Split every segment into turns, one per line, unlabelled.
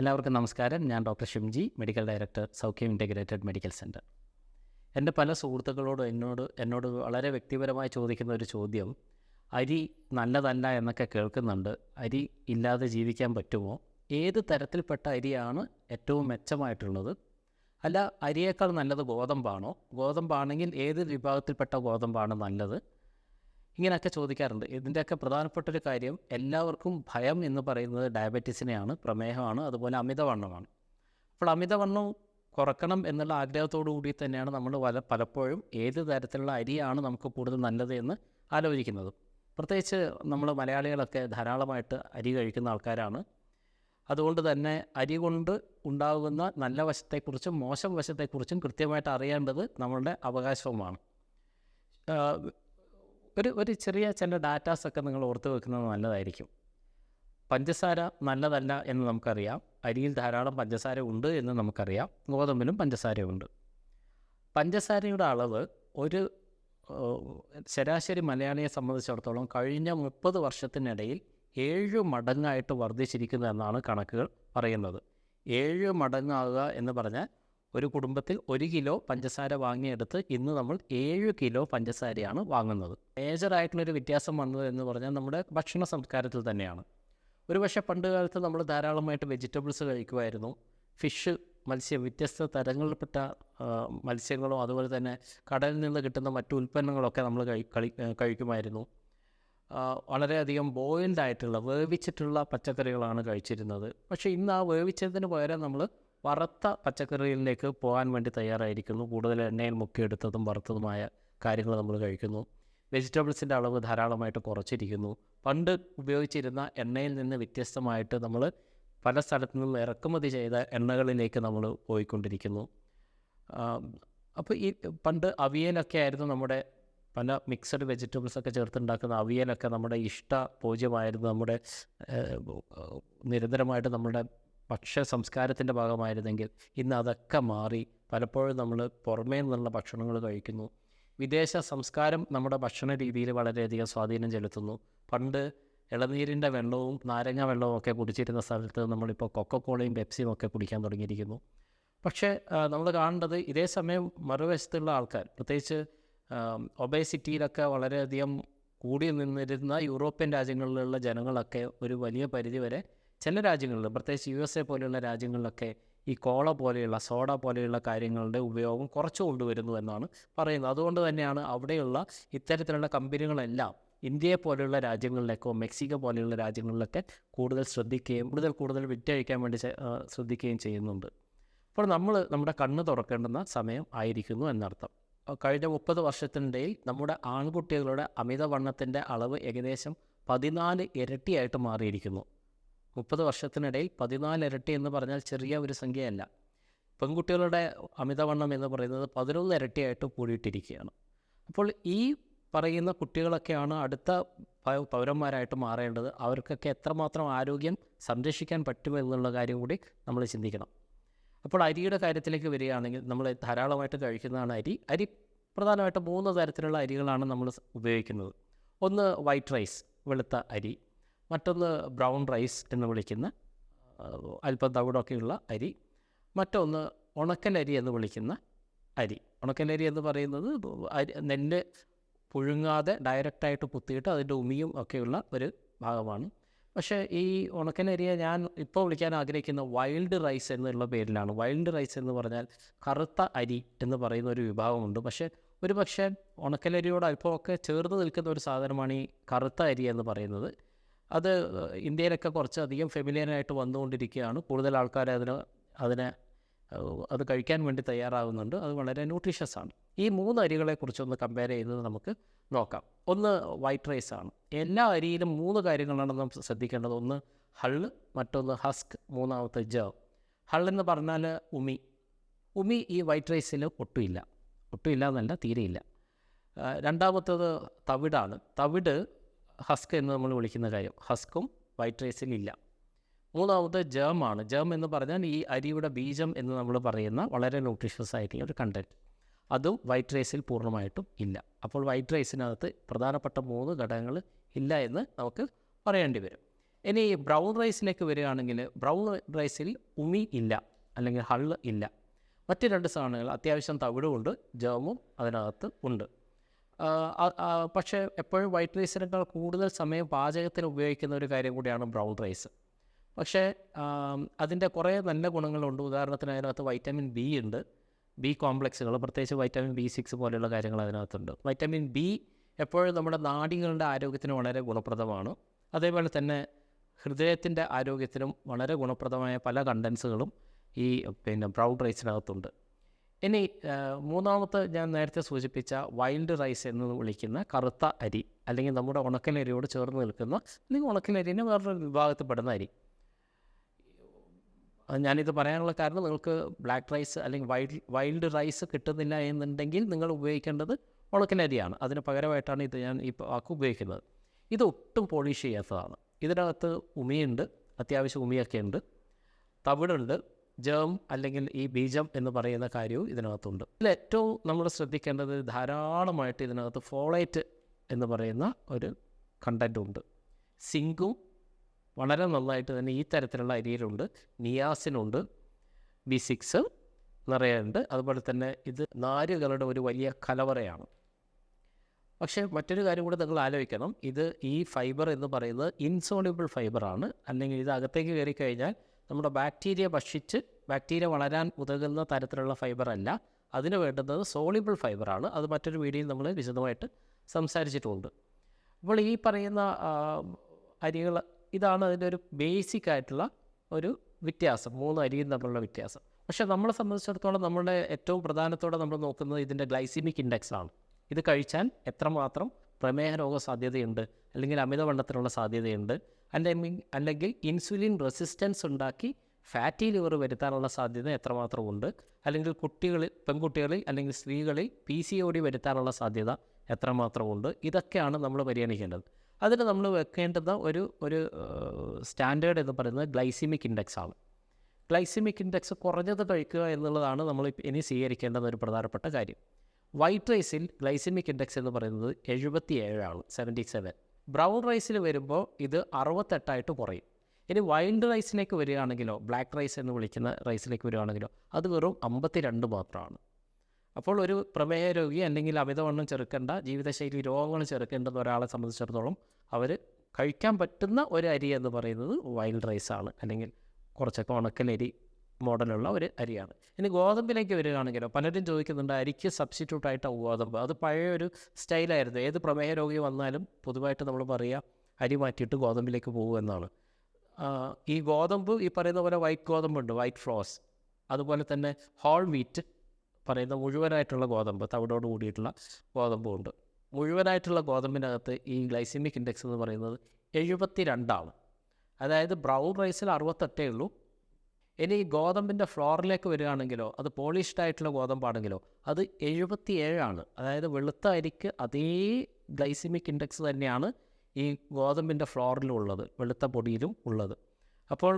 എല്ലാവർക്കും നമസ്കാരം. ഞാൻ doctor Shimji medical director Saukhyam integrated medical centre എന്റെ പല സുഹൃത്തുക്കളോടും എന്നോട് എന്നോട് വളരെ വ്യക്തിപരമായി ചോദിക്കുന്ന ഒരു ചോദ്യം അരി നല്ലതല്ല എന്നൊക്കെ കേൾക്കുന്നുണ്ട്. അരി ഇല്ലാതെ ജീവിക്കാൻ പറ്റുമോ? ഏത് തരത്തിൽപ്പെട്ട അരിയാണ് ഏറ്റവും മെച്ചമായിട്ടുള്ളത്? അല്ല അരിയേക്കാൾ നല്ലത് ഗോതമ്പാണോ? ഗോതമ്പാണെങ്കിൽ ഏത് വിഭാഗത്തിൽപ്പെട്ട ഗോതമ്പാണ് നല്ലത്? ഇങ്ങനെയൊക്കെ ചോദിക്കാറുണ്ട്. ഇതിന്റെയൊക്കെ പ്രധാനപ്പെട്ട ഒരു കാര്യം എല്ലാവർക്കും ഭയം എന്ന് പറയുന്നത് ഡയബറ്റീസിനെയാണ് പ്രമേഹമാണ് അതുപോലെ അമിതവണ്ണമാണ്. അപ്പോൾ അമിതവണ്ണം കുറക്കണം എന്നുള്ള ആഗ്രഹത്തോടു കൂടി തന്നെയാണ് നമ്മൾ പല പലപ്പോഴും ഏത് തരത്തിലുള്ള അരിയാണ് നമുക്ക് കൂടുതൽ നല്ലത് എന്ന് ആലോചിക്കുന്നത്. പ്രത്യേകിച്ച് നമ്മൾ മലയാളികളൊക്കെ ധാരാളമായിട്ട് അരി കഴിക്കുന്ന ആൾക്കാരാണ്. അതുകൊണ്ട് തന്നെ അരി കൊണ്ട് ഉണ്ടാകുന്ന നല്ല വശത്തെക്കുറിച്ചും മോശം വശത്തെക്കുറിച്ചും കൃത്യമായിട്ട് അറിയേണ്ടത് നമ്മളുടെ അവകാശവുമാണ്. ഒരു ഒരു ചെറിയ ചില ഡാറ്റാസൊക്കെ നിങ്ങൾ ഓർത്ത് വെക്കുന്നത് നല്ലതായിരിക്കും. പഞ്ചസാര നല്ലതല്ല എന്ന് നമുക്കറിയാം. അരിയിൽ ധാരാളം പഞ്ചസാര ഉണ്ട് എന്ന് നമുക്കറിയാം. ഗോതമ്പിലും പഞ്ചസാരയുണ്ട്. പഞ്ചസാരയുടെ അളവ് ഒരു ശരാശരി മലയാളിയെ സംബന്ധിച്ചിടത്തോളം കഴിഞ്ഞ മുപ്പത് വർഷത്തിനിടയിൽ ഏഴ് മടങ്ങായിട്ട് വർദ്ധിച്ചിരിക്കുന്നു എന്നാണ് കണക്കുകൾ പറയുന്നത്. ഏഴ് മടങ്ങാകുക എന്ന് പറഞ്ഞാൽ ഒരു കുടുംബത്തിൽ ഒരു കിലോ പഞ്ചസാര വാങ്ങിയെടുത്ത് ഇന്ന് നമ്മൾ ഏഴ് കിലോ പഞ്ചസാരയാണ് വാങ്ങുന്നത്. മേജറായിട്ടുള്ളൊരു വ്യത്യാസം വന്നത് എന്ന് പറഞ്ഞാൽ നമ്മുടെ ഭക്ഷണ സംസ്കാരത്തിൽ തന്നെയാണ്. ഒരു പക്ഷേ പണ്ട് കാലത്ത് നമ്മൾ ധാരാളമായിട്ട് വെജിറ്റബിൾസ് കഴിക്കുമായിരുന്നു. ഫിഷ് മത്സ്യം വ്യത്യസ്ത തരങ്ങളിൽപ്പെട്ട മത്സ്യങ്ങളോ അതുപോലെ തന്നെ കടലിൽ നിന്ന് കിട്ടുന്ന മറ്റു ഉൽപ്പന്നങ്ങളൊക്കെ നമ്മൾ കഴി കഴിക്കുമായിരുന്നു. വളരെയധികം ബോയിൽഡ് ആയിട്ടുള്ള വേവിച്ചിട്ടുള്ള പച്ചക്കറികളാണ് കഴിച്ചിരുന്നത്. പക്ഷേ ഇന്ന് ആ വേവിച്ചതിന് പകരം നമ്മൾ വറുത്ത പച്ചക്കറികളിലേക്ക് പോകാൻ വേണ്ടി തയ്യാറായിരിക്കുന്നു. കൂടുതൽ എണ്ണയിൽ മുക്കിയെടുത്തതും വറുത്തതുമായ കാര്യങ്ങൾ നമ്മൾ കഴിക്കുന്നു. വെജിറ്റബിൾസിന്റെ അളവ് ധാരാളമായിട്ട് കുറച്ചിരിക്കുന്നു. പണ്ട് ഉപയോഗിച്ചിരുന്ന എണ്ണയിൽ നിന്ന് വ്യത്യസ്തമായിട്ട് നമ്മൾ പല സ്ഥലത്തു നിന്നും ഇറക്കുമതി ചെയ്ത എണ്ണകളിലേക്ക് നമ്മൾ പോയിക്കൊണ്ടിരിക്കുന്നു. അപ്പോൾ ഈ പണ്ട് അവിയലൊക്കെ ആയിരുന്നു നമ്മുടെ പല മിക്സഡ് വെജിറ്റബിൾസ് ഒക്കെ ചേർത്തുണ്ടാക്കുന്ന അവിയലൊക്കെ നമ്മുടെ ഇഷ്ട പൂജ്യമായിരുന്നു. നമ്മുടെ നിരന്തരമായിട്ട് നമ്മുടെ ഭക്ഷ്യ സംസ്കാരത്തിന്റെ ഭാഗമായിരുന്നെങ്കിൽ ഇന്ന് അതൊക്കെ മാറി പലപ്പോഴും നമ്മൾ പുറമേ നിന്നുള്ള ഭക്ഷണങ്ങൾ കഴിക്കുന്നു. വിദേശ സംസ്കാരം നമ്മുടെ ഭക്ഷണ രീതിയിൽ വളരെയധികം സ്വാധീനം ചെലുത്തുന്നു. പണ്ട് ഇളനീരിന്റെ വെള്ളവും നാരങ്ങ വെള്ളവും ഒക്കെ കുടിച്ചിരുന്ന സ്ഥലത്ത് നമ്മളിപ്പോൾ കൊക്കക്കോളയും പെപ്സിയും ഒക്കെ കുടിക്കാൻ തുടങ്ങിയിരിക്കുന്നു. പക്ഷേ നമ്മൾ കാണേണ്ടത് ഇതേ സമയം മറുവശത്തുള്ള ആൾക്കാർ പ്രത്യേകിച്ച് ഒബേസിറ്റിയിലൊക്കെ വളരെയധികം കൂടി നിന്നിരുന്ന യൂറോപ്യൻ രാജ്യങ്ങളിലുള്ള ജനങ്ങളൊക്കെ ഒരു വലിയ പരിധിവരെ ചില രാജ്യങ്ങളിൽ പ്രത്യേകിച്ച് യു എസ് എ പോലെയുള്ള രാജ്യങ്ങളിലൊക്കെ ഈ കോള പോലെയുള്ള സോഡ പോലെയുള്ള കാര്യങ്ങളുടെ ഉപയോഗം കുറച്ചു കൊണ്ടുവരുന്നു എന്നാണ് പറയുന്നത്. അതുകൊണ്ട് തന്നെയാണ് അവിടെയുള്ള ഇത്തരത്തിലുള്ള കമ്പനികളെല്ലാം ഇന്ത്യയെ പോലെയുള്ള രാജ്യങ്ങളിലേക്കോ മെക്സിക്കോ പോലെയുള്ള രാജ്യങ്ങളിലൊക്കെ കൂടുതൽ ശ്രദ്ധിക്കുകയും കൂടുതൽ കൂടുതൽ വിറ്റഴിക്കാൻ വേണ്ടി ശ്രദ്ധിക്കുകയും ചെയ്യുന്നുണ്ട്. അപ്പോൾ നമ്മൾ നമ്മുടെ കണ്ണ് തുറക്കേണ്ടുന്ന സമയം ആയിരിക്കുന്നു എന്നർത്ഥം. കഴിഞ്ഞ മുപ്പത് വർഷത്തിനിടയിൽ നമ്മുടെ ആൺകുട്ടികളുടെ അമിതവണ്ണത്തിന്റെ അളവ് ഏകദേശം പതിനാല് ഇരട്ടിയായിട്ട് മാറിയിരിക്കുന്നു. മുപ്പത് വർഷത്തിനിടയിൽ പതിനാല് ഇരട്ടി എന്ന് പറഞ്ഞാൽ ചെറിയ ഒരു സംഖ്യയല്ല. പെൺകുട്ടികളുടെ അമിതവണ്ണം എന്ന് പറയുന്നത് പതിനൊന്ന് ഇരട്ടിയായിട്ട് കൂടിയിട്ടിരിക്കുകയാണ്. അപ്പോൾ ഈ പറയുന്ന കുട്ടികളൊക്കെയാണ് അടുത്ത പൗരന്മാരായിട്ട് മാറേണ്ടത്. അവർക്കൊക്കെ എത്രമാത്രം ആരോഗ്യം സംരക്ഷിക്കാൻ പറ്റുമെന്നുള്ള കാര്യം കൂടി നമ്മൾ ചിന്തിക്കണം. അപ്പോൾ അരിയുടെ കാര്യത്തിലേക്ക് വരികയാണെങ്കിൽ നമ്മൾ ധാരാളമായിട്ട് കഴിക്കുന്നതാണ് അരി. അരി പ്രധാനമായിട്ട് മൂന്ന് തരത്തിലുള്ള അരികളാണ് നമ്മൾ ഉപയോഗിക്കുന്നത്. ഒന്ന് വൈറ്റ് റൈസ് വെളുത്ത അരി. മറ്റൊന്ന് ബ്രൗൺ റൈസ് എന്ന് വിളിക്കുന്ന അല്പം തവിടൊക്കെയുള്ള അരി മറ്റൊന്ന് ഉണക്കലരി എന്ന് വിളിക്കുന്ന അരി. ഉണക്കലരി എന്ന് പറയുന്നത് അരി നെല്ല് പുഴുങ്ങാതെ ഡയറക്റ്റായിട്ട് കുത്തിയിട്ട് അതിന്റെ ഉമിയും ഒക്കെയുള്ള ഒരു ഭാഗമാണ്. പക്ഷേ ഈ ഉണക്കനരിയെ ഞാൻ ഇപ്പോൾ വിളിക്കാൻ ആഗ്രഹിക്കുന്ന വൈൽഡ് റൈസ് എന്നുള്ള പേരിലാണ്. വൈൽഡ് റൈസ് എന്ന് പറഞ്ഞാൽ കറുത്ത അരി എന്ന് പറയുന്ന ഒരു വിഭാഗമുണ്ട്. പക്ഷേ ഒരു പക്ഷേ ഉണക്കലരിയോട് അല്പമൊക്കെ ചേർന്ന് നിൽക്കുന്ന ഒരു സാധനമാണ് ഈ കറുത്ത അരി എന്ന് പറയുന്നത്. അത് ഇന്ത്യയിലൊക്കെ കുറച്ചധികം ഫെമിലിയനായിട്ട് വന്നുകൊണ്ടിരിക്കുകയാണ്. കൂടുതൽ ആൾക്കാർ അതിന് അതിനെ അത് കഴിക്കാൻ വേണ്ടി തയ്യാറാകുന്നുണ്ട് അത് വളരെ ന്യൂട്രീഷ്യസ് ആണ്. ഈ മൂന്ന് അരികളെക്കുറിച്ചൊന്ന് കമ്പയർ ചെയ്യുന്നത് നമുക്ക് നോക്കാം. ഒന്ന് വൈറ്റ് റൈസ് ആണ്. എല്ലാ അരിയിലും മൂന്ന് കാര്യങ്ങളാണ് നമ്മൾ ശ്രദ്ധിക്കേണ്ടത്. ഒന്ന് ഹള്ള് മറ്റൊന്ന് ഹസ്ക് മൂന്നാമത്തെ ജവ് ഹള്ളെന്ന് പറഞ്ഞാൽ ഉമി. ഉമി ഈ വൈറ്റ് റൈസിൽ ഒട്ടുമില്ല. ഒട്ടുമില്ല എന്നല്ല തീരെയില്ല. രണ്ടാമത്തത് തവിടാണ്. തവിട് ഹസ്ക് എന്ന് നമ്മൾ വിളിക്കുന്ന കാര്യം. ഹസ്കും വൈറ്റ് റൈസിൽ ഇല്ല. മൂന്നാമത് ജേമാണ് ജേം എന്ന് പറഞ്ഞാൽ ഈ അരിയുടെ ബീജം എന്ന് നമ്മൾ പറയുന്ന വളരെ ന്യൂട്രീഷ്യസ് ആയിട്ടുള്ള ഒരു കണ്ടന്റ് അതും വൈറ്റ് റൈസിൽ പൂർണമായിട്ടും ഇല്ല. അപ്പോൾ വൈറ്റ് റൈസിനകത്ത് പ്രധാനപ്പെട്ട മൂന്ന് ഘടകങ്ങൾ ഇല്ല എന്ന് നമുക്ക് പറയേണ്ടി വരും. ഇനി ബ്രൗൺ റൈസിലേക്ക് വരികയാണെങ്കിൽ ബ്രൗൺ റൈസിൽ ഉമി ഇല്ല അല്ലെങ്കിൽ ഹള്ള് ഇല്ല. മറ്റ് രണ്ട് സാധനങ്ങൾ അത്യാവശ്യം തവിടുമുണ്ട് ജേമും അതിനകത്ത് ഉണ്ട്. പക്ഷേ എപ്പോഴും വൈറ്റ് റൈസിനേക്കാൾ കൂടുതൽ സമയം പാചകത്തിന് ഉപയോഗിക്കുന്ന ഒരു കാര്യം കൂടിയാണ് ബ്രൗൺ റൈസ് പക്ഷേ അതിന്റെ കുറേ നല്ല ഗുണങ്ങളുണ്ട്. ഉദാഹരണത്തിന് അതിനകത്ത് വൈറ്റമിൻ ബി ഉണ്ട്. ബി കോംപ്ലക്സുകൾ പ്രത്യേകിച്ച് വൈറ്റമിൻ ബി സിക്സ് പോലെയുള്ള കാര്യങ്ങൾ അതിനകത്തുണ്ട്. വൈറ്റമിൻ ബി എപ്പോഴും നമ്മുടെ നാടികളുടെ ആരോഗ്യത്തിന് വളരെ ഗുണപ്രദമാണ്. അതേപോലെ തന്നെ ഹൃദയത്തിന്റെ ആരോഗ്യത്തിനും വളരെ ഗുണപ്രദമായ പല കണ്ടൻസുകളും ഈ പിന്നെ ബ്രൗൺ റൈസിനകത്തുണ്ട് ഇനി മൂന്നാമത്തെ ഞാൻ നേരത്തെ സൂചിപ്പിച്ച വൈൽഡ് റൈസ് എന്ന് വിളിക്കുന്ന കറുത്ത അരി അല്ലെങ്കിൽ നമ്മുടെ ഉണക്കലരിയോട് ചേർന്ന് നിൽക്കുന്ന അല്ലെങ്കിൽ ഉണക്കലരിനെ വേറൊരു വിഭാഗത്തിൽപ്പെടുന്ന അരി. ഞാനിത് പറയാനുള്ള കാരണം നിങ്ങൾക്ക് ബ്ലാക്ക് റൈസ് അല്ലെങ്കിൽ വൈൽഡ് വൈൽഡ് റൈസ് കിട്ടുന്നില്ല എന്നുണ്ടെങ്കിൽ നിങ്ങൾ ഉപയോഗിക്കേണ്ടത് ഉണക്കലരിയാണ് അതിന് പകരമായിട്ടാണ് ഇത് ഞാൻ ഈ വാക്ക് ഉപയോഗിക്കുന്നത്. ഇത് ഒട്ടും പോളിഷ് ചെയ്യാത്തതാണ്. ഇതിനകത്ത് ഉമിയുണ്ട് അത്യാവശ്യം ഉമിയൊക്കെ ഉണ്ട്. തവിടുണ്ട് ജേം അല്ലെങ്കിൽ ഈ ബീജം എന്ന് പറയുന്ന കാര്യവും ഇതിനകത്തുണ്ട്. ഇതിൽ ഏറ്റവും നമ്മൾ ശ്രദ്ധിക്കേണ്ടത് ധാരാളമായിട്ട് ഇതിനകത്ത് ഫോളേറ്റ് എന്ന് പറയുന്ന ഒരു കണ്ടന്റ് ഉണ്ട്. സിങ്കും വളരെ നന്നായിട്ട് തന്നെ ഈ തരത്തിലുള്ള അരിയിലുണ്ട്. നിയാസിനുണ്ട് ബി സിക്സ് നിറയുണ്ട് അതുപോലെ തന്നെ ഇത് നാരുകളുടെ ഒരു വലിയ കലവറയാണ്. പക്ഷേ മറ്റൊരു കാര്യം കൂടെ നിങ്ങൾ ആലോചിക്കണം. ഇത് ഈ ഫൈബർ എന്ന് പറയുന്നത് ഇൻസോണിബിൾ ഫൈബറാണ് അല്ലെങ്കിൽ ഇത് അകത്തേക്ക് കയറി കഴിഞ്ഞാൽ നമ്മുടെ ബാക്ടീരിയ ഭക്ഷിച്ച് ബാക്ടീരിയ വളരാൻ ഉതകുന്ന തരത്തിലുള്ള ഫൈബർ അല്ല. അതിന് വേണ്ടുന്നത് സോളിബിൾ ഫൈബറാണ് അത് മറ്റൊരു വീഡിയോയിൽ നമ്മൾ വിശദമായിട്ട് സംസാരിച്ചിട്ടുണ്ട്. അപ്പോൾ ഈ പറയുന്ന അരികൾ ഇതാണ് അതിന്റെ ഒരു ബേസിക് ആയിട്ടുള്ള ഒരു വ്യത്യാസം. മൂന്ന് അരിയും തമ്മിലുള്ള വ്യത്യാസം. പക്ഷേ നമ്മളെ സംബന്ധിച്ചിടത്തോളം നമ്മുടെ ഏറ്റവും പ്രധാനത്തോടെ നമ്മൾ നോക്കുന്നത് ഇതിന്റെ ഗ്ലൈസിമിക് ഇൻഡെക്സ് ആണ്. ഇത് കഴിച്ചാൽ എത്രമാത്രം പ്രമേഹ രോഗ സാധ്യതയുണ്ട് അല്ലെങ്കിൽ അമിതവണ്ണത്തിനുള്ള സാധ്യതയുണ്ട്. അല്ലെങ്കിൽ അല്ലെങ്കിൽ ഇൻസുലിൻ റെസിസ്റ്റൻസ് ഉണ്ടാക്കി ഫാറ്റി ലിവർ വരുത്താനുള്ള സാധ്യത എത്രമാത്രമുണ്ട്? അല്ലെങ്കിൽ കുട്ടികളിൽ പെൺകുട്ടികളിൽ അല്ലെങ്കിൽ സ്ത്രീകളിൽ പി സി ഒ ഡി വരുത്താനുള്ള സാധ്യത എത്രമാത്രമുണ്ട്? ഇതൊക്കെയാണ് നമ്മൾ പരിഗണിക്കേണ്ടത്. അതിന് നമ്മൾ വെക്കേണ്ടുന്ന ഒരു ഒരു സ്റ്റാൻഡേർഡ് എന്ന് പറയുന്നത് ഗ്ലൈസിമിക് ഇൻഡെക്സ് ആണ്. ഗ്ലൈസിമിക് ഇൻഡെക്സ് കുറഞ്ഞത് കഴിക്കുക എന്നുള്ളതാണ് നമ്മൾ ഇനി സ്വീകരിക്കേണ്ടുന്ന ഒരു പ്രധാനപ്പെട്ട കാര്യം. വൈറ്റ് റൈസിൽ ഗ്ലൈസിമിക് ഇൻഡെക്സ് എന്ന് പറയുന്നത് എഴുപത്തി ഏഴാണ് സെവന്റി സെവൻ ബ്രൗൺ റൈസിൽ വരുമ്പോൾ ഇത് അറുപത്തെട്ടായിട്ട് കുറയും. ഇനി വൈൽഡ് റൈസിലേക്ക് വരികയാണെങ്കിലോ ബ്ലാക്ക് റൈസ് എന്ന് വിളിക്കുന്ന റൈസിലേക്ക് വരികയാണെങ്കിലോ അത് വെറും അമ്പത്തി രണ്ട് മാത്രമാണ്. അപ്പോൾ ഒരു പ്രമേഹ രോഗി അല്ലെങ്കിൽ അമിതവണ്ണം ചെറുക്കേണ്ട ജീവിതശൈലി രോഗങ്ങൾ ചെറുക്കേണ്ടുന്ന ഒരാളെ സംബന്ധിച്ചിടത്തോളം അവർ കഴിക്കാൻ പറ്റുന്ന ഒരു അരി എന്ന് പറയുന്നത് വൈൽഡ് റൈസാണ്. അല്ലെങ്കിൽ കുറച്ചൊക്കെ ഉണക്കലരി മോഡലുള്ള ഒരു അരിയാണ്. ഇനി ഗോതമ്പിലേക്ക് വരികയാണെങ്കിലോ പലരും ചോദിക്കുന്നുണ്ട് അരിക്ക് സബ്സ്റ്റിറ്റ്യൂട്ട് ആയിട്ടാണ് ഗോതമ്പ്. അത് പഴയ ഒരു സ്റ്റൈലായിരുന്നു ഏത് പ്രമേഹ രോഗി വന്നാലും പൊതുവായിട്ട് നമ്മൾ പറയുക അരി മാറ്റിയിട്ട് ഗോതമ്പിലേക്ക് പോകും എന്നാണ്. ഈ ഗോതമ്പ് ഈ പറയുന്ന പോലെ വൈറ്റ് ഗോതമ്പുണ്ട് വൈറ്റ് ഫ്ലോസ് അതുപോലെ തന്നെ ഹോൾ വീറ്റ് പറയുന്ന മുഴുവനായിട്ടുള്ള ഗോതമ്പ് തവിടോട് കൂടിയിട്ടുള്ള ഗോതമ്പുണ്ട് മുഴുവനായിട്ടുള്ള ഗോതമ്പിനകത്ത് ഈ ഗ്ലൈസിമിക് ഇൻഡെക്സ് എന്ന് പറയുന്നത് എഴുപത്തി രണ്ടാണ് അതായത് ബ്രൗൺ റൈസിൽ അറുപത്തെട്ടേ ഉള്ളൂ ഇനി ഈ ഗോതമ്പിന്റെ ഫ്ലോറിലേക്ക് വരികയാണെങ്കിലോ അത് പോളിഷ്ഡ് ആയിട്ടുള്ള ഗോതമ്പാണെങ്കിലോ അത് എഴുപത്തി ഏഴാണ് അതായത് വെളുത്ത അരിക്ക് അതേ ഗ്ലൈസിമിക് ഇൻഡെക്സ് തന്നെയാണ് ഈ ഗോതമ്പിന്റെ ഫ്ലോറിലും ഉള്ളത് വെളുത്ത പൊടിയിലും ഉള്ളത്. അപ്പോൾ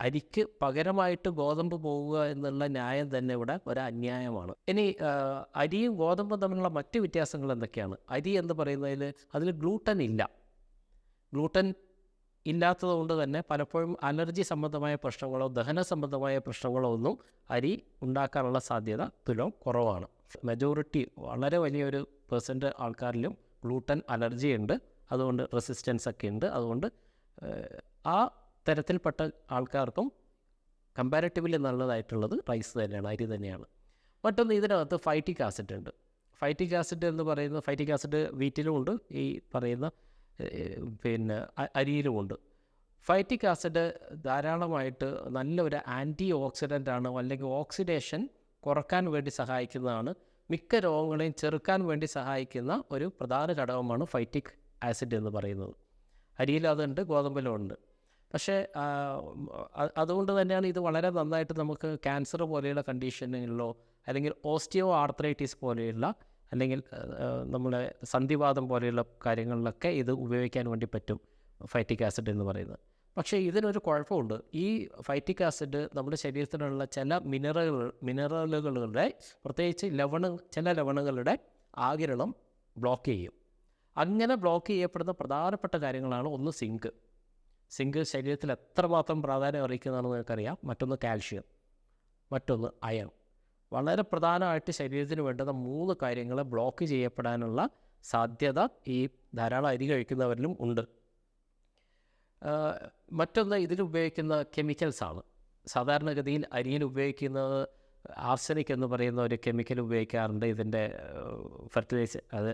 അരിക്ക് പകരമായിട്ട് ഗോതമ്പ് പോവുക എന്നുള്ള ന്യായം തന്നെ ഇവിടെ ഒരു അന്യായമാണ്. ഇനി അരിയും ഗോതമ്പും തമ്മിലുള്ള മറ്റ് വ്യത്യാസങ്ങൾ എന്തൊക്കെയാണ്? അരി എന്ന് പറയുന്നതിൽ അതിൽ ഗ്ലൂട്ടൻ ഇല്ല. ഗ്ലൂട്ടൻ ഇല്ലാത്തത് കൊണ്ട് തന്നെ പലപ്പോഴും അലർജി സംബന്ധമായ പ്രശ്നങ്ങളോ ദഹന സംബന്ധമായ പ്രശ്നങ്ങളോ ഒന്നും അരി ഉണ്ടാക്കാനുള്ള സാധ്യത തുലം കുറവാണ്. മെജോറിറ്റി വളരെ വലിയൊരു പെർസെന്റ് ആൾക്കാരിലും ഗ്ലൂട്ടൻ അലർജി ഉണ്ട്. അതുകൊണ്ട് റെസിസ്റ്റൻസ് ഒക്കെ ഉണ്ട്. അതുകൊണ്ട് ആ തരത്തിൽപ്പെട്ട ആൾക്കാർക്കും കമ്പാരിറ്റീവ്ലി നല്ലതായിട്ടുള്ളത് റൈസ് തന്നെയാണ് അരി തന്നെയാണ്. മറ്റൊന്ന് ഇതിനകത്ത് ഫൈറ്റിക് ആസിഡ് ഉണ്ട്. ഫൈറ്റിക് ആസിഡ് എന്ന് പറയുന്നത് ഫൈറ്റിക് ആസിഡ് വീറ്റിലും ഉണ്ട് ഈ പറയുന്ന പിന്നെ അരിയിലുമുണ്ട്. ഫൈറ്റിക് ആസിഡ് ധാരാളമായിട്ട് നല്ലൊരു ആന്റി ഓക്സിഡന്റ് ആണ് അല്ലെങ്കിൽ ഓക്സിഡേഷൻ കുറയ്ക്കാൻ വേണ്ടി സഹായിക്കുന്നതാണ്. മിക്ക രോഗങ്ങളെയും ചെറുക്കാൻ വേണ്ടി സഹായിക്കുന്ന ഒരു പ്രധാന ഘടകമാണ് ഫൈറ്റിക് ആസിഡ് എന്ന് പറയുന്നത്. അരിയിൽ അതുണ്ട് ഗോതമ്പിലും ഉണ്ട് പക്ഷേ അതുകൊണ്ട് തന്നെയാണ് ഇത് വളരെ നന്നായിട്ട് നമുക്ക് ക്യാൻസർ പോലെയുള്ള കണ്ടീഷനുകളിലോ അല്ലെങ്കിൽ ഓസ്റ്റിയോ ആർത്രൈറ്റിസ് പോലെയുള്ള അല്ലെങ്കിൽ നമ്മുടെ സന്ധിവാദം പോലെയുള്ള കാര്യങ്ങളിലൊക്കെ ഇത് ഉപയോഗിക്കാൻ വേണ്ടി പറ്റും ഫൈറ്റിക് ആസിഡ് എന്ന് പറയുന്നത്. പക്ഷേ ഇതിനൊരു കുഴപ്പമുണ്ട്. ഈ ഫൈറ്റിക് ആസിഡ് നമ്മുടെ ശരീരത്തിലുള്ള ചില മിനറലുകൾ മിനറലുകളുടെ പ്രത്യേകിച്ച് ലവണ ചില ലവണങ്ങളുടെ ആകിരണം ബ്ലോക്ക് ചെയ്യും. അങ്ങനെ ബ്ലോക്ക് ചെയ്യപ്പെടുന്ന പ്രധാനപ്പെട്ട കാര്യങ്ങളാണ് ഒന്ന് സിങ്ക്. സിങ്ക് ശരീരത്തിൽ എത്രമാത്രം പ്രാധാന്യം അറിയിക്കുന്നതാണെന്ന് നിങ്ങൾക്കറിയാം. മറ്റൊന്ന് കാൽഷ്യം. മറ്റൊന്ന് അയൺ. വളരെ പ്രധാനമായിട്ട് ശരീരത്തിന് വേണ്ടുന്ന മൂന്ന് കാര്യങ്ങൾ ബ്ലോക്ക് ചെയ്യപ്പെടാനുള്ള സാധ്യത ഈ ധാരാളം അരി കഴിക്കുന്നവരിലും ഉണ്ട്. മറ്റൊന്ന് ഇതിൽ ഉപയോഗിക്കുന്ന കെമിക്കൽസാണ് സാധാരണഗതിയിൽ അരിയിൽ ഉപയോഗിക്കുന്നത് ആർസനിക് എന്ന് പറയുന്ന ഒരു കെമിക്കൽ ഉപയോഗിക്കാറുണ്ട്. ഇതിന്റെ ഫെർട്ടിലൈസർ അത്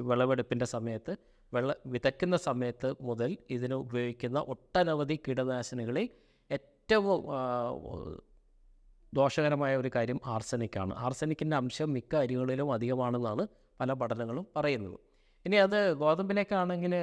വിളവെടുപ്പിന്റെ സമയത്ത് വെള്ള വിതയ്ക്കുന്ന സമയത്ത് മുതൽ ഇതിന് ഉപയോഗിക്കുന്ന ഒട്ടനവധി കീടനാശിനികളിൽ ഏറ്റവും ദോഷകരമായ ഒരു കാര്യം ആർസനിക്കാണ്. ആർസനിക്കിന്റെ അംശം മിക്ക അരികളിലും അധികമാണെന്നാണ് പല പഠനങ്ങളും പറയുന്നത്. ഇനി അത് ഗോതമ്പിലേക്കാണെങ്കിൽ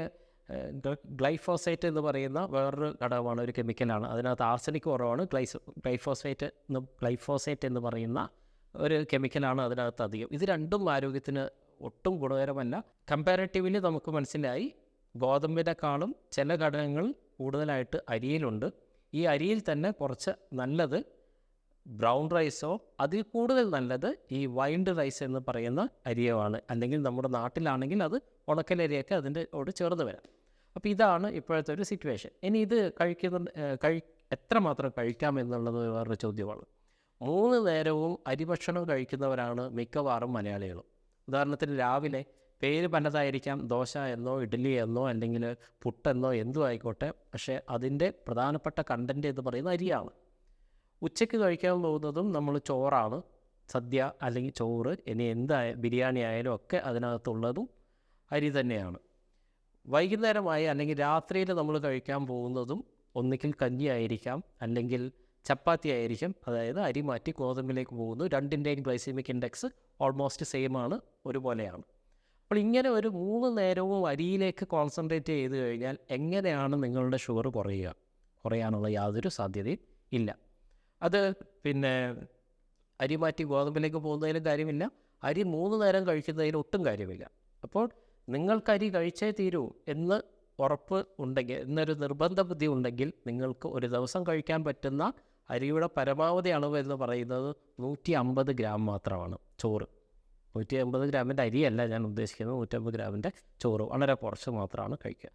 ഗ്ലൈഫോസൈറ്റ് എന്ന് പറയുന്ന വേറൊരു ഘടകമാണ് ഒരു കെമിക്കലാണ്. അതിനകത്ത് ആർസനിക് കുറവാണ് ഗ്ലൈസ് ഗ്ലൈഫോസൈറ്റ് എന്ന് ഗ്ലൈഫോസൈറ്റ് എന്ന് പറയുന്ന ഒരു കെമിക്കലാണ് അതിനകത്ത് അധികം. ഇത് രണ്ടും ആരോഗ്യത്തിന് ഒട്ടും ഗുണകരമല്ല. കമ്പാരറ്റീവ്ലി നമുക്ക് മനസ്സിലായി ഗോതമ്പിനെക്കാളും ചില ഘടകങ്ങൾ കൂടുതലായിട്ട് അരിയിലുണ്ട്. ഈ അരിയിൽ തന്നെ കുറച്ച് നല്ലത് ബ്രൗൺ റൈസോ അതിൽ കൂടുതൽ നല്ലത് ഈ വൈൻഡ് റൈസ് എന്ന് പറയുന്ന അരിയാണ് അല്ലെങ്കിൽ നമ്മുടെ നാട്ടിലാണെങ്കിൽ അത് ഉണക്കലരിയൊക്കെ അതിന്റെ ഓട് ചേർന്ന് വരാം. അപ്പോൾ ഇതാണ് ഇപ്പോഴത്തെ ഒരു സിറ്റുവേഷൻ ഇനി ഇത് കഴിക്കുന്ന കഴി എത്രമാത്രം കഴിക്കാം എന്നുള്ളത് വേറൊരു ചോദ്യമാണ്. മൂന്ന് നേരവും അരിഭക്ഷണം കഴിക്കുന്നവരാണ് മിക്കവാറും മലയാളികളും. ഉദാഹരണത്തിന് രാവിലെ പേര് പലതായിരിക്കാം ദോശ എന്നോ ഇഡ്ഡലി എന്നോ അല്ലെങ്കിൽ പുട്ടെന്നോ എന്തും ആയിക്കോട്ടെ. പക്ഷേ അതിന്റെ പ്രധാനപ്പെട്ട കണ്ടന്റ് എന്ന് പറയുന്ന അരിയാണ്. ഉച്ചയ്ക്ക് കഴിക്കാൻ പോകുന്നതും നമ്മൾ ചോറാണ്. സദ്യ അല്ലെങ്കിൽ ചോറ് ഇനി എന്തായ ബിരിയാണി ആയാലും ഒക്കെ അതിനകത്തുള്ളതും അരി തന്നെയാണ്. വൈകുന്നേരമായി അല്ലെങ്കിൽ രാത്രിയിൽ നമ്മൾ കഴിക്കാൻ പോകുന്നതും ഒന്നുകിൽ കഞ്ഞി ആയിരിക്കാം അല്ലെങ്കിൽ ചപ്പാത്തി ആയിരിക്കും. അതായത് അരി മാറ്റി ഗോതമ്പിലേക്ക് പോകുന്നു. രണ്ടിന്റെയും ഗ്ലൈസീമിക് ഇൻഡെക്സ് ഓൾമോസ്റ്റ് സെയിം ആണ് ഒരുപോലെയാണ്. അപ്പോൾ ഇങ്ങനെ ഒരു മൂന്ന് നേരവും അരിയിലേക്ക് കോൺസെൻട്രേറ്റ് ചെയ്ത് കഴിഞ്ഞാൽ എങ്ങനെയാണ് നിങ്ങളുടെ ഷുഗർ കുറയുക? കുറയാനുള്ള യാതൊരു സാധ്യതയും ഇല്ല. അത് പിന്നെ അരി മാറ്റി ഗോതമ്പിലേക്ക് പോകുന്നതിലും കാര്യമില്ല. അരി മൂന്ന് നേരം കഴിക്കുന്നതിൽ ഒട്ടും കാര്യമില്ല. അപ്പോൾ നിങ്ങൾക്ക് അരി കഴിച്ചേ തീരൂ എന്ന് ഉറപ്പ് ഉണ്ടെങ്കിൽ എന്നൊരു നിർബന്ധ ബുദ്ധി ഉണ്ടെങ്കിൽ നിങ്ങൾക്ക് ഒരു ദിവസം കഴിക്കാൻ പറ്റുന്ന അരിയുടെ പരമാവധി അളവ് എന്ന് പറയുന്നത് നൂറ്റി അമ്പത് ഗ്രാം മാത്രമാണ് ചോറ്. നൂറ്റി അമ്പത് ഗ്രാമിന്റെ അരിയല്ല ഞാൻ ഉദ്ദേശിക്കുന്നത് നൂറ്റമ്പത് ഗ്രാമിന്റെ ചോറ്. വളരെ കുറച്ച് മാത്രമാണ് കഴിക്കുക.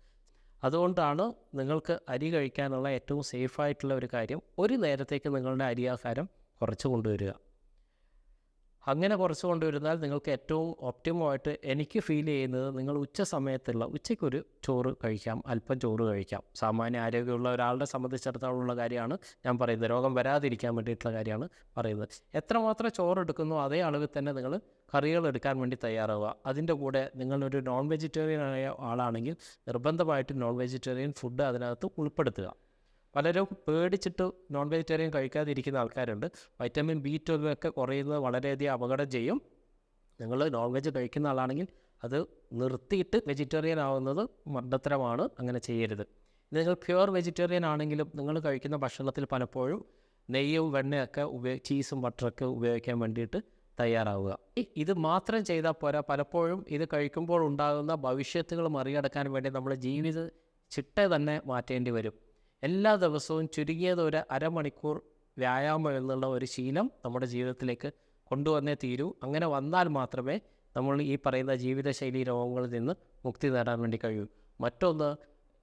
അതുകൊണ്ടാണ് നിങ്ങൾക്ക് അരി കഴിക്കാനുള്ള ഏറ്റവും സേഫായിട്ടുള്ള ഒരു കാര്യം ഒരു നേരത്തേക്ക് നിങ്ങളുടെ അരിയാഹാരം കുറച്ച് കൊണ്ടുവരിക. അങ്ങനെ കുറച്ച് കൊണ്ടുവരുന്നാൽ നിങ്ങൾക്ക് ഏറ്റവും ഒപ്റ്റിമമായിട്ട് എനിക്ക് ഫീൽ ചെയ്യുന്നത് നിങ്ങൾ ഉച്ച സമയത്തുള്ള ഉച്ചയ്ക്കൊരു ചോറ് കഴിക്കാം അല്പം ചോറ് കഴിക്കാം. സാമാന്യ ആരോഗ്യമുള്ള ഒരാളുടെ സംബന്ധിച്ചിടത്തോളമുള്ള കാര്യമാണ് ഞാൻ പറയുന്നത്. രോഗം വരാതിരിക്കാൻ വേണ്ടിയിട്ടുള്ള കാര്യമാണ് പറയുന്നത്. എത്രമാത്രം ചോറ് എടുക്കുന്നു അതേ അളവിൽ തന്നെ നിങ്ങൾ കറികൾ എടുക്കാൻ വേണ്ടി തയ്യാറാവുക. അതിന്റെ കൂടെ നിങ്ങളൊരു നോൺ വെജിറ്റേറിയൻ ആയ ആളാണെങ്കിൽ നിർബന്ധമായിട്ടും നോൺ വെജിറ്റേറിയൻ ഫുഡ് അതിനകത്ത് ഉൾപ്പെടുത്തുക. പലരും പേടിച്ചിട്ട് നോൺ വെജിറ്റേറിയൻ കഴിക്കാതിരിക്കുന്ന ആൾക്കാരുണ്ട്. വൈറ്റമിൻ ബി ട്വൽവ് ഒക്കെ കുറയുന്നത് വളരെയധികം അപകടം ചെയ്യും. നിങ്ങൾ നോൺ വെജ് കഴിക്കുന്ന ആളാണെങ്കിൽ അത് നിർത്തിയിട്ട് വെജിറ്റേറിയൻ ആവുന്നത് മർദ്ദത്തരമാണ് അങ്ങനെ ചെയ്യരുത്. നിങ്ങൾ പ്യുവർ വെജിറ്റേറിയൻ ആണെങ്കിലും നിങ്ങൾ കഴിക്കുന്ന ഭക്ഷണത്തിൽ പലപ്പോഴും നെയ്യും വെണ്ണയൊക്കെ ഉപയോഗി ചീസും ബട്ടറൊക്കെ ഉപയോഗിക്കാൻ വേണ്ടിയിട്ട് തയ്യാറാവുക. ഇത് മാത്രം ചെയ്താൽ പോരാ. പലപ്പോഴും ഇത് കഴിക്കുമ്പോൾ ഉണ്ടാകുന്ന ഭവിഷ്യത്തുകൾ മറികടക്കാൻ വേണ്ടി നമ്മൾ ജീവിത ചിട്ട തന്നെ മാറ്റേണ്ടി വരും. എല്ലാ ദിവസവും ചുരുങ്ങിയത് ഒരു അരമണിക്കൂർ വ്യായാമം എന്നുള്ള ഒരു ശീലം നമ്മുടെ ജീവിതത്തിലേക്ക് കൊണ്ടുവന്നേ തീരൂ. അങ്ങനെ വന്നാൽ മാത്രമേ നമ്മൾ ഈ പറയുന്ന ജീവിതശൈലി രോഗങ്ങളിൽ നിന്ന് മുക്തി നേടാൻ വേണ്ടി കഴിയൂ. മറ്റൊന്ന്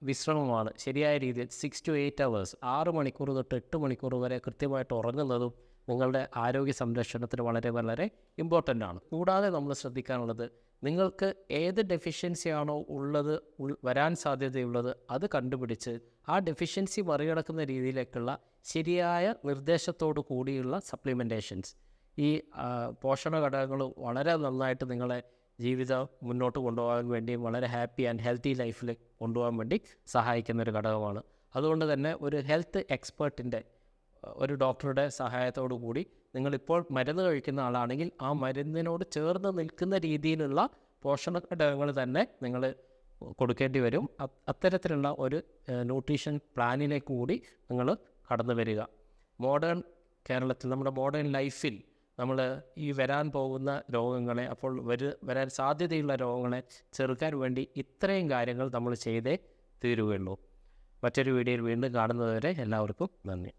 വിശ്രമമാണ്. ശരിയായ രീതിയിൽ സിക്സ് ടു എയ്റ്റ് അവേഴ്സ് ആറ് മണിക്കൂർ തൊട്ട് എട്ട് മണിക്കൂർ വരെ കൃത്യമായിട്ട് ഉറങ്ങുന്നതും നിങ്ങളുടെ ആരോഗ്യ സംരക്ഷണത്തിന് വളരെ വളരെ ഇമ്പോർട്ടന്റ് ആണ്. കൂടാതെ നമ്മൾ ശ്രദ്ധിക്കാനുള്ളത് നിങ്ങൾക്ക് ഏത് ഡെഫിഷ്യൻസിയാണോ ഉള്ളത് വരാൻ സാധ്യതയുള്ളത് അത് കണ്ടുപിടിച്ച് ആ ഡെഫിഷ്യൻസി മറികടക്കുന്ന രീതിയിലേക്കുള്ള ശരിയായ നിർദ്ദേശത്തോടു കൂടിയുള്ള സപ്ലിമെന്റേഷൻസ് ഈ പോഷണ ഘടകങ്ങൾ വളരെ നന്നായിട്ട് നിങ്ങളെ ജീവിതം മുന്നോട്ട് കൊണ്ടുപോകാൻ വേണ്ടി വളരെ ഹാപ്പി ആൻഡ് ഹെൽത്തി ലൈഫിൽ കൊണ്ടുപോകാൻ വേണ്ടി സഹായിക്കുന്ന ഒരു ഘടകമാണ്. അതുകൊണ്ട് തന്നെ ഒരു ഹെൽത്ത് എക്സ്പേർട്ടിന്റെ ഒരു ഡോക്ടറുടെ സഹായത്തോടു കൂടി നിങ്ങളിപ്പോൾ മരുന്ന് കഴിക്കുന്ന ആളാണെങ്കിൽ ആ മരുന്നിനോട് ചേർന്ന് നിൽക്കുന്ന രീതിയിലുള്ള പോഷണ ഘടകങ്ങൾ തന്നെ നിങ്ങൾ കൊടുക്കേണ്ടി വരും. അത്തരത്തിലുള്ള ഒരു ന്യൂട്രീഷൻ പ്ലാനിലേക്ക് കൂടി നിങ്ങൾ കടന്നു വരിക. മോഡേൺ കേരളത്തിൽ നമ്മുടെ മോഡേൺ ലൈഫിൽ നമ്മൾ ഈ വരാൻ പോകുന്ന രോഗങ്ങളെ അപ്പോൾ വരു വരാൻ സാധ്യതയുള്ള രോഗങ്ങളെ ചെറുക്കാൻ വേണ്ടി ഇത്രയും കാര്യങ്ങൾ നമ്മൾ ചെയ്തേ തീരുകയുള്ളൂ. മറ്റൊരു വീഡിയോയിൽ വീണ്ടും കാണുന്നതുവരെ എല്ലാവർക്കും നന്ദി.